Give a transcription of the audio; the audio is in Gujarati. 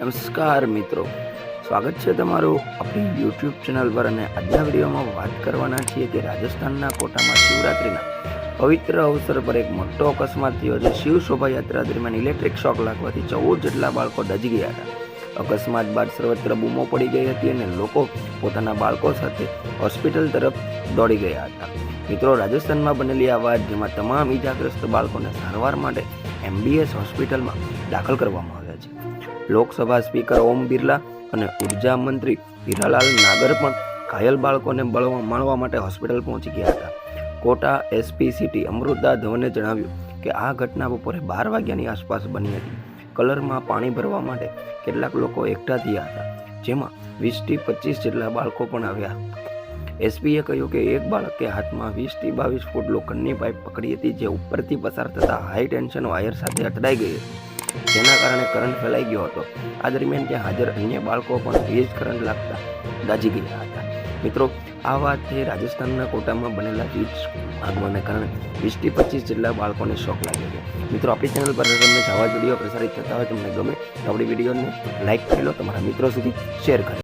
નમસ્કાર મિત્રો. સ્વાગત છે તમારું આપણી યુટ્યુબ ચેનલ પર અને આજના વિડીયોમાં વાત કરવાના છીએ કે રાજસ્થાનના કોટામાં શિવરાત્રિના પવિત્ર અવસર પર એક મોટો અકસ્માત થયો છે. શિવ શોભાયાત્રા દરમિયાન ઇલેક્ટ્રિક શોક લાગવાથી ચૌદ જેટલા બાળકો ડજી ગયા હતા. અકસ્માત બાદ સર્વત્ર બૂમો પડી ગઈ હતી અને લોકો પોતાના બાળકો સાથે હોસ્પિટલ તરફ દોડી ગયા હતા. મિત્રો, રાજસ્થાનમાં બનેલી આ વાત, જેમાં તમામ ઈજાગ્રસ્ત બાળકોને સારવાર માટે એમબીએસ હોસ્પિટલમાં દાખલ કરવામાં આવ્યા છે. લોકસભા સ્પીકર ઓમ બિરલા અને ઊર્જા મંત્રી હીરાલાલ નાગર પણ ઘાયલ બાળકોને બળવા માણવા માટે હોસ્પિટલ પહોંચી ગયા હતા. કોટા એસપી સિટી અમૃતા ધવને જણાવ્યું કે આ ઘટના બપોરે બાર વાગ્યાની આસપાસ બની હતી. કલરમાં પાણી ભરવા માટે કેટલાક લોકો એકઠા થયા હતા, જેમાં વીસથી પચીસ જેટલા બાળકો પણ આવ્યા એસપીએ કહ્યું કે એક બાળકે હાથમાં વીસથી બાવીસ ફૂટ લોખંડની પાઇપ પકડી હતી, જે ઉપરથી પસાર થતા હાઈ ટેન્શન વાયર સાથે અથડાઈ ગઈ હતી. જેના કારણે કરંટ ફેલાઈ ગયો હતો. આ દરમિયાન ત્યાં હાજર અન્ય બાળકો પણ વીજ કરંટ લાગતા દાજી ગયા હતા. મિત્રો, આ વાત છે રાજસ્થાનના કોટામાં બનેલા વીજ આગવાના કારણે વીસથી પચીસ જેટલા બાળકોને શોક લાગ્યો છે. મિત્રો, આપણી ચેનલ પર તમને આવા વીડિયો પ્રસારિત થતા હોય, તમને ગમે તો આપણી વિડીયોને લાઇક કરી લો, તમારા મિત્રો સુધી શેર કરી